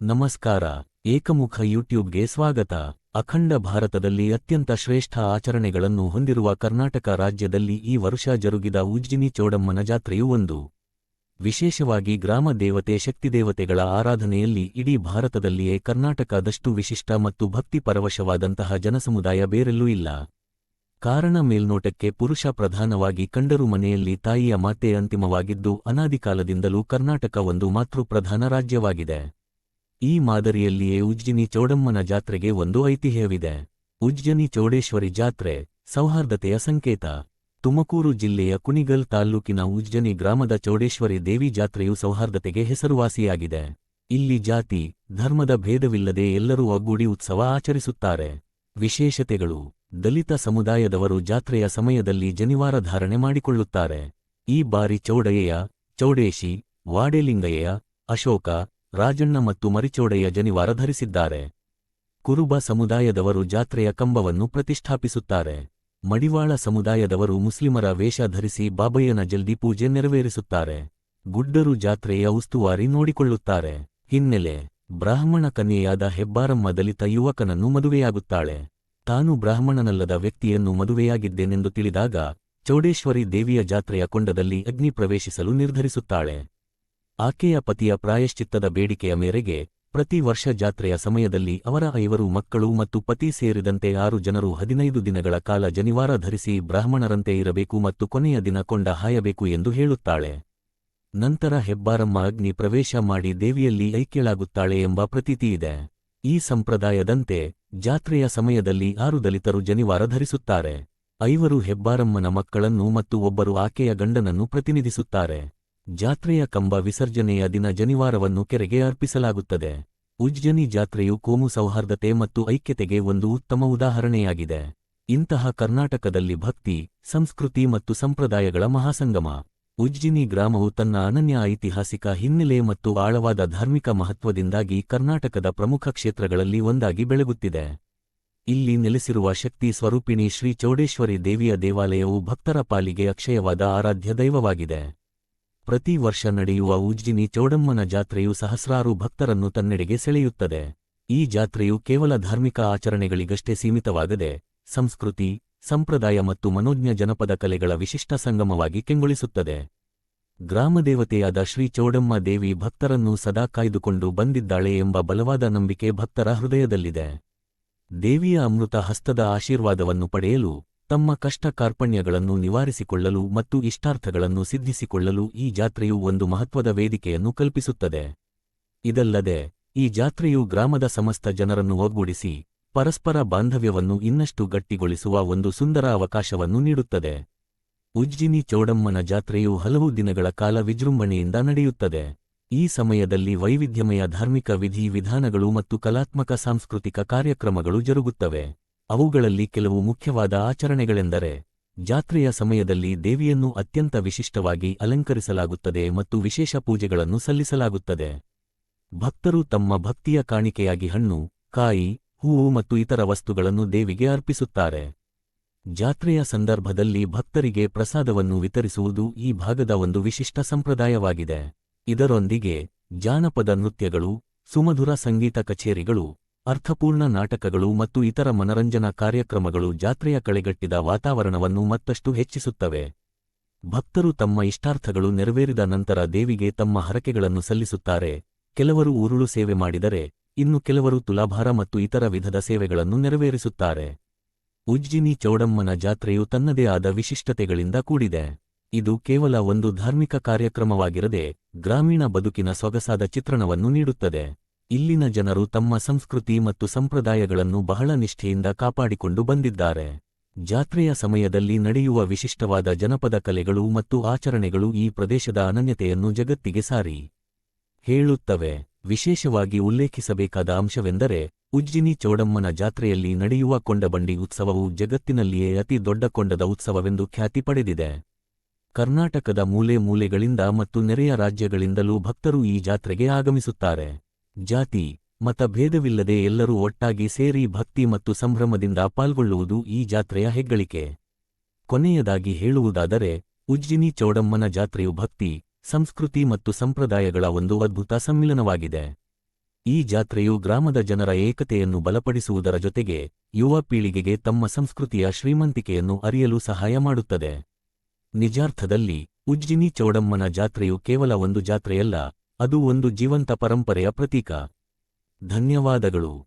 ನಮಸ್ಕಾರ, ಏಕಮುಖ ಯೂಟ್ಯೂಬ್ಗೆ ಸ್ವಾಗತ. ಅಖಂಡ ಭಾರತದಲ್ಲಿ ಅತ್ಯಂತ ಶ್ರೇಷ್ಠ ಆಚರಣೆಗಳನ್ನು ಹೊಂದಿರುವ ಕರ್ನಾಟಕ ರಾಜ್ಯದಲ್ಲಿ ಈ ವರುಷ ಜರುಗಿದ ಉಜ್ಜಿನಿ ಚೋಡಮ್ಮನ ಜಾತ್ರೆಯು ಒಂದು. ವಿಶೇಷವಾಗಿ ಗ್ರಾಮ ದೇವತೆ ಶಕ್ತಿದೇವತೆಗಳ ಆರಾಧನೆಯಲ್ಲಿ ಇಡೀ ಭಾರತದಲ್ಲಿಯೇ ಕರ್ನಾಟಕದಷ್ಟು ವಿಶಿಷ್ಟ ಮತ್ತು ಭಕ್ತಿ ಪರವಶವಾದಂತಹ ಜನಸಮುದಾಯ ಬೇರೆಲ್ಲೂ ಇಲ್ಲ. ಕಾರಣ ಮೇಲ್ನೋಟಕ್ಕೆ ಪುರುಷ ಪ್ರಧಾನವಾಗಿ ಕಂಡರು ಮನೆಯಲ್ಲಿ ತಾಯಿಯ ಮಾತೆ ಅಂತಿಮವಾಗಿದ್ದು, ಅನಾದಿಕಾಲದಿಂದಲೂ ಕರ್ನಾಟಕ ಒಂದು ಮಾತೃಪ್ರಧಾನ ರಾಜ್ಯವಾಗಿದೆ. ಈ ಮಾದರಿಯಲ್ಲಿಯೇ ಉಜ್ಜಿನಿ ಚೌಡಮ್ಮನ ಜಾತ್ರೆಗೆ ಒಂದು ಐತಿಹ್ಯವಿದೆ. ಉಜ್ಜನಿ ಚೌಡೇಶ್ವರಿ ಜಾತ್ರೆ, ಸೌಹಾರ್ದತೆಯ ಸಂಕೇತ. ತುಮಕೂರು ಜಿಲ್ಲೆಯ ಕುಣಿಗಲ್ ತಾಲ್ಲೂಕಿನ ಉಜ್ಜನಿ ಗ್ರಾಮದ ಚೌಡೇಶ್ವರಿ ದೇವಿ ಜಾತ್ರೆಯು ಸೌಹಾರ್ದತೆಗೆ ಹೆಸರುವಾಸಿಯಾಗಿದೆ. ಇಲ್ಲಿ ಜಾತಿ, ಧರ್ಮದ ಭೇದವಿಲ್ಲದೆ ಎಲ್ಲರೂ ಒಗ್ಗೂಡಿ ಉತ್ಸವ ಆಚರಿಸುತ್ತಾರೆ. ವಿಶೇಷತೆಗಳು, ದಲಿತ ಸಮುದಾಯದವರು ಜಾತ್ರೆಯ ಸಮಯದಲ್ಲಿ ಜನಿವಾರ ಧಾರಣೆ ಮಾಡಿಕೊಳ್ಳುತ್ತಾರೆ. ಈ ಬಾರಿ ಚೌಡಯ್ಯ, ಚೌಡೇಶಿ, ವಾಡೇಲಿಂಗಯ್ಯ, ಅಶೋಕ ರಾಜಣ್ಣ ಮತ್ತು ಮರಿಚೋಡೆಯ ಜನಿವಾರ ಧರಿಸಿದ್ದಾರೆ. ಕುರುಬ ಸಮುದಾಯದವರು ಜಾತ್ರೆಯ ಕಂಬವನ್ನು ಪ್ರತಿಷ್ಠಾಪಿಸುತ್ತಾರೆ. ಮಡಿವಾಳ ಸಮುದಾಯದವರು ಮುಸ್ಲಿಮರ ವೇಷ ಧರಿಸಿ ಬಾಬಯ್ಯನ ಜಲ್ದಿ ಪೂಜೆ ನೆರವೇರಿಸುತ್ತಾರೆ. ಗುಡ್ಡರು ಜಾತ್ರೆಯ ಉಸ್ತುವಾರಿ ನೋಡಿಕೊಳ್ಳುತ್ತಾರೆ. ಹಿನ್ನೆಲೆ, ಬ್ರಾಹ್ಮಣ ಕನ್ಯೆಯಾದ ಹೆಬ್ಬಾರಮ್ಮ ದಲಿತ ಯುವಕನನ್ನು ಮದುವೆಯಾಗುತ್ತಾಳೆ. ತಾನು ಬ್ರಾಹ್ಮಣನಲ್ಲದ ವ್ಯಕ್ತಿಯನ್ನು ಮದುವೆಯಾಗಿದ್ದೇನೆಂದು ತಿಳಿದಾಗ, ಚೌಡೇಶ್ವರಿ ದೇವಿಯ ಜಾತ್ರೆಯ ಕೊಂಡದಲ್ಲಿ ಅಗ್ನಿ ಪ್ರವೇಶಿಸಲು ನಿರ್ಧರಿಸುತ್ತಾಳೆ. ಆಕೆಯ ಪತಿಯ ಪ್ರಾಯಶ್ಚಿತ್ತದ ಬೇಡಿಕೆಯ ಮೇರೆಗೆ ಪ್ರತಿ ವರ್ಷ ಜಾತ್ರೆಯ ಸಮಯದಲ್ಲಿ ಅವರ ಐವರು ಮಕ್ಕಳು ಮತ್ತು ಪತಿ ಸೇರಿದಂತೆ ಆರು ಜನರು ಹದಿನೈದು ದಿನಗಳ ಕಾಲ ಜನಿವಾರ ಧರಿಸಿ ಬ್ರಾಹ್ಮಣರಂತೆ ಇರಬೇಕು ಮತ್ತು ಕೊನೆಯ ದಿನ ಕೊಂಡ ಹಾಯಬೇಕು ಎಂದು ಹೇಳುತ್ತಾಳೆ. ನಂತರ ಹೆಬ್ಬಾರಮ್ಮ ಅಗ್ನಿ ಪ್ರವೇಶ ಮಾಡಿ ದೇವಿಯಲ್ಲಿ ಐಕ್ಯಳಾಗುತ್ತಾಳೆ ಎಂಬ ಪ್ರತೀತಿಯಿದೆ ಈ ಸಂಪ್ರದಾಯದಂತೆ ಜಾತ್ರೆಯ ಸಮಯದಲ್ಲಿ ಆರು ದಲಿತರು ಜನಿವಾರ ಧರಿಸುತ್ತಾರೆ. ಐವರು ಹೆಬ್ಬಾರಮ್ಮನ ಮಕ್ಕಳನ್ನು ಮತ್ತು ಒಬ್ಬರು ಆಕೆಯ ಗಂಡನನ್ನು ಪ್ರತಿನಿಧಿಸುತ್ತಾರೆ. ಜಾತ್ರೆಯ ಕಂಬ ವಿಸರ್ಜನೆಯ ದಿನ ಜನಿವಾರವನ್ನು ಕೆರೆಗೆ ಅರ್ಪಿಸಲಾಗುತ್ತದೆ. ಉಜ್ಜನಿ ಜಾತ್ರೆಯು ಕೋಮು ಸೌಹಾರ್ದತೆ ಮತ್ತು ಐಕ್ಯತೆಗೆ ಒಂದು ಉತ್ತಮ ಉದಾಹರಣೆಯಾಗಿದೆ. ಇಂತಹ ಕರ್ನಾಟಕದಲ್ಲಿ ಭಕ್ತಿ, ಸಂಸ್ಕೃತಿ ಮತ್ತು ಸಂಪ್ರದಾಯಗಳ ಮಹಾಸಂಗಮ. ಉಜ್ಜಿನಿ ಗ್ರಾಮವು ತನ್ನ ಅನನ್ಯ ಐತಿಹಾಸಿಕ ಹಿನ್ನೆಲೆ ಮತ್ತು ಆಳವಾದ ಧಾರ್ಮಿಕ ಮಹತ್ವದಿಂದಾಗಿ ಕರ್ನಾಟಕದ ಪ್ರಮುಖ ಕ್ಷೇತ್ರಗಳಲ್ಲಿ ಒಂದಾಗಿ ಬೆಳಗುತ್ತಿದೆ. ಇಲ್ಲಿ ನೆಲೆಸಿರುವ ಶಕ್ತಿ ಸ್ವರೂಪಿಣಿ ಶ್ರೀ ಚೌಡೇಶ್ವರಿ ದೇವಿಯ ದೇವಾಲಯವು ಭಕ್ತರ ಪಾಲಿಗೆ ಅಕ್ಷಯವಾದ ಆರಾಧ್ಯ ದೈವವಾಗಿದೆ. ಪ್ರತಿ ವರ್ಷ ನಡೆಯುವ ಉಜ್ಜಿನಿ ಚೌಡಮ್ಮನ ಜಾತ್ರೆಯು ಸಹಸ್ರಾರು ಭಕ್ತರನ್ನು ತನ್ನೆಡೆಗೆ ಸೆಳೆಯುತ್ತದೆ. ಈ ಜಾತ್ರೆಯು ಕೇವಲ ಧಾರ್ಮಿಕ ಆಚರಣೆಗಳಿಗಷ್ಟೇ ಸೀಮಿತವಾಗದೆ, ಸಂಸ್ಕೃತಿ, ಸಂಪ್ರದಾಯ ಮತ್ತು ಮನೋಜ್ಞ ಜನಪದ ಕಲೆಗಳ ವಿಶಿಷ್ಟ ಸಂಗಮವಾಗಿ ಕೆಂಗೊಳಿಸುತ್ತದೆ. ಗ್ರಾಮದೇವತೆಯಾದ ಶ್ರೀ ಚೌಡಮ್ಮ ದೇವಿ ಭಕ್ತರನ್ನು ಸದಾ ಕಾಯ್ದುಕೊಂಡು ಬಂದಿದ್ದಾಳೆ ಎಂಬ ಬಲವಾದ ನಂಬಿಕೆ ಭಕ್ತರ ಹೃದಯದಲ್ಲಿದೆ. ದೇವಿಯ ಅಮೃತ ಹಸ್ತದ ಆಶೀರ್ವಾದವನ್ನು ಪಡೆಯಲು ತಮ್ಮ ಕಷ್ಟ ಕಾರ್ಪಣ್ಯಗಳನ್ನು ನಿವಾರಿಸಿಕೊಳ್ಳಲು ಮತ್ತು ಇಷ್ಟಾರ್ಥಗಳನ್ನು ಸಿದ್ಧಿಸಿಕೊಳ್ಳಲು ಈ ಜಾತ್ರೆಯು ಒಂದು ಮಹತ್ವದ ವೇದಿಕೆಯನ್ನು ಕಲ್ಪಿಸುತ್ತದೆ. ಇದಲ್ಲದೆ, ಈ ಜಾತ್ರೆಯು ಗ್ರಾಮದ ಸಮಸ್ತ ಜನರನ್ನು ಒಗ್ಗೂಡಿಸಿ, ಪರಸ್ಪರ ಬಾಂಧವ್ಯವನ್ನು ಇನ್ನಷ್ಟು ಗಟ್ಟಿಗೊಳಿಸುವ ಒಂದು ಸುಂದರ ಅವಕಾಶವನ್ನು ನೀಡುತ್ತದೆ. ಉಜ್ಜಿನಿ ಚೌಡಮ್ಮನ ಜಾತ್ರೆಯು ಹಲವು ದಿನಗಳ ಕಾಲ ವಿಜೃಂಭಣೆಯಿಂದ ನಡೆಯುತ್ತದೆ. ಈ ಸಮಯದಲ್ಲಿ ವೈವಿಧ್ಯಮಯ ಧಾರ್ಮಿಕ ವಿಧಿವಿಧಾನಗಳು ಮತ್ತು ಕಲಾತ್ಮಕ ಸಾಂಸ್ಕೃತಿಕ ಕಾರ್ಯಕ್ರಮಗಳು ಜರುಗುತ್ತವೆ. ಅವುಗಳಲ್ಲಿ ಕೆಲವು ಮುಖ್ಯವಾದ ಆಚರಣೆಗಳೆಂದರೆ, ಜಾತ್ರೆಯ ಸಮಯದಲ್ಲಿ ದೇವಿಯನ್ನು ಅತ್ಯಂತ ವಿಶಿಷ್ಟವಾಗಿ ಅಲಂಕರಿಸಲಾಗುತ್ತದೆ ಮತ್ತು ವಿಶೇಷ ಪೂಜೆಗಳನ್ನು ಸಲ್ಲಿಸಲಾಗುತ್ತದೆ. ಭಕ್ತರು ತಮ್ಮ ಭಕ್ತಿಯ ಕಾಣಿಕೆಯಾಗಿ ಹಣ್ಣು, ಕಾಯಿ, ಹೂವು ಮತ್ತು ಇತರ ವಸ್ತುಗಳನ್ನು ದೇವಿಗೆ ಅರ್ಪಿಸುತ್ತಾರೆ. ಜಾತ್ರೆಯ ಸಂದರ್ಭದಲ್ಲಿ ಭಕ್ತರಿಗೆ ಪ್ರಸಾದವನ್ನು ವಿತರಿಸುವುದು ಈ ಭಾಗದ ಒಂದು ವಿಶಿಷ್ಟ ಸಂಪ್ರದಾಯವಾಗಿದೆ. ಇದರೊಂದಿಗೆ ಜಾನಪದ ನೃತ್ಯಗಳು, ಸುಮಧುರ ಸಂಗೀತ ಕಚೇರಿಗಳು ಅರ್ಥಪೂರ್ಣ ನಾಟಕಗಳು ಮತ್ತು ಇತರ ಮನರಂಜನಾ ಕಾರ್ಯಕ್ರಮಗಳು ಜಾತ್ರೆಯ ಕಳೆಗಟ್ಟಿದ ವಾತಾವರಣವನ್ನು ಮತ್ತಷ್ಟು ಹೆಚ್ಚಿಸುತ್ತವೆ. ಭಕ್ತರು ತಮ್ಮ ಇಷ್ಟಾರ್ಥಗಳು ನೆರವೇರಿದ ನಂತರ ದೇವಿಗೆ ತಮ್ಮ ಹರಕೆಗಳನ್ನು ಸಲ್ಲಿಸುತ್ತಾರೆ. ಕೆಲವರು ಉರುಳು ಸೇವೆ ಮಾಡಿದರೆ, ಇನ್ನು ಕೆಲವರು ತುಲಾಭಾರ ಮತ್ತು ಇತರ ವಿಧದ ಸೇವೆಗಳನ್ನು ನೆರವೇರಿಸುತ್ತಾರೆ. ಉಜ್ಜಿನಿ ಚೌಡಮ್ಮನ ಜಾತ್ರೆಯು ತನ್ನದೇ ಆದ ವಿಶಿಷ್ಟತೆಗಳಿಂದ ಕೂಡಿದೆ. ಇದು ಕೇವಲ ಒಂದು ಧಾರ್ಮಿಕ ಕಾರ್ಯಕ್ರಮವಾಗಿರದೆ, ಗ್ರಾಮೀಣ ಬದುಕಿನ ಸೊಗಸಾದ ಚಿತ್ರಣವನ್ನು ನೀಡುತ್ತದೆ. ಇಲ್ಲಿನ ಜನರು ತಮ್ಮ ಸಂಸ್ಕೃತಿ ಮತ್ತು ಸಂಪ್ರದಾಯಗಳನ್ನು ಬಹಳ ನಿಷ್ಠೆಯಿಂದ ಕಾಪಾಡಿಕೊಂಡು ಬಂದಿದ್ದಾರೆ. ಜಾತ್ರೆಯ ಸಮಯದಲ್ಲಿ ನಡೆಯುವ ವಿಶಿಷ್ಟವಾದ ಜನಪದ ಕಲೆಗಳು ಮತ್ತು ಆಚರಣೆಗಳು ಈ ಪ್ರದೇಶದ ಅನನ್ಯತೆಯನ್ನು ಜಗತ್ತಿಗೆ ಸಾರಿ. ಹೇಳುತ್ತವೆ, ವಿಶೇಷವಾಗಿ ಉಲ್ಲೇಖಿಸಬೇಕಾದ ಅಂಶವೆಂದರೆ, ಉಜ್ಜಿನಿ ಚೌಡಮ್ಮನ ಜಾತ್ರೆಯಲ್ಲಿ ನಡೆಯುವ ಕೊಂಡಬಂಡಿ ಉತ್ಸವವು ಜಗತ್ತಿನಲ್ಲಿಯೇ ಅತಿ ದೊಡ್ಡ ಕೊಂಡದ ಉತ್ಸವವೆಂದು ಖ್ಯಾತಿ ಪಡೆದಿದೆ. ಕರ್ನಾಟಕದ ಮೂಲೆ ಮೂಲೆಗಳಿಂದ ಮತ್ತು ನೆರೆಯ ರಾಜ್ಯಗಳಿಂದಲೂ ಭಕ್ತರು ಈ ಜಾತ್ರೆಗೆ ಆಗಮಿಸುತ್ತಾರೆ. ಜಾತಿ ಮತಭೇದವಿಲ್ಲದೆ ಎಲ್ಲರೂ ಒಟ್ಟಾಗಿ ಸೇರಿ ಭಕ್ತಿ ಮತ್ತು ಸಂಭ್ರಮದಿಂದ ಪಾಲ್ಗೊಳ್ಳುವುದು ಈ ಜಾತ್ರೆಯ ಹೆಗ್ಗಳಿಕೆ. ಕೊನೆಯದಾಗಿ ಹೇಳುವುದಾದರೆ, ಉಜ್ಜಿನಿ ಚೌಡಮ್ಮನ ಜಾತ್ರೆಯು ಭಕ್ತಿ, ಸಂಸ್ಕೃತಿ ಮತ್ತು ಸಂಪ್ರದಾಯಗಳ ಒಂದು ಅದ್ಭುತ ಸಮ್ಮಿಲನವಾಗಿದೆ. ಈ ಜಾತ್ರೆಯು ಗ್ರಾಮದ ಜನರ ಏಕತೆಯನ್ನು ಬಲಪಡಿಸುವುದರ ಜೊತೆಗೆ ಯುವ ಪೀಳಿಗೆಗೆ ತಮ್ಮ ಸಂಸ್ಕೃತಿಯ ಶ್ರೀಮಂತಿಕೆಯನ್ನು ಅರಿಯಲು ಸಹಾಯ ಮಾಡುತ್ತದೆ. ನಿಜಾರ್ಥದಲ್ಲಿ, ಉಜ್ಜಿನಿ ಚೌಡಮ್ಮನ ಜಾತ್ರೆಯು ಕೇವಲ ಒಂದು ಜಾತ್ರೆಯಲ್ಲ ಅದು ಒಂದು ಜೀವಂತ ಪರಂಪರೆಯ ಪ್ರತೀಕ. ಧನ್ಯವಾದಗಳು.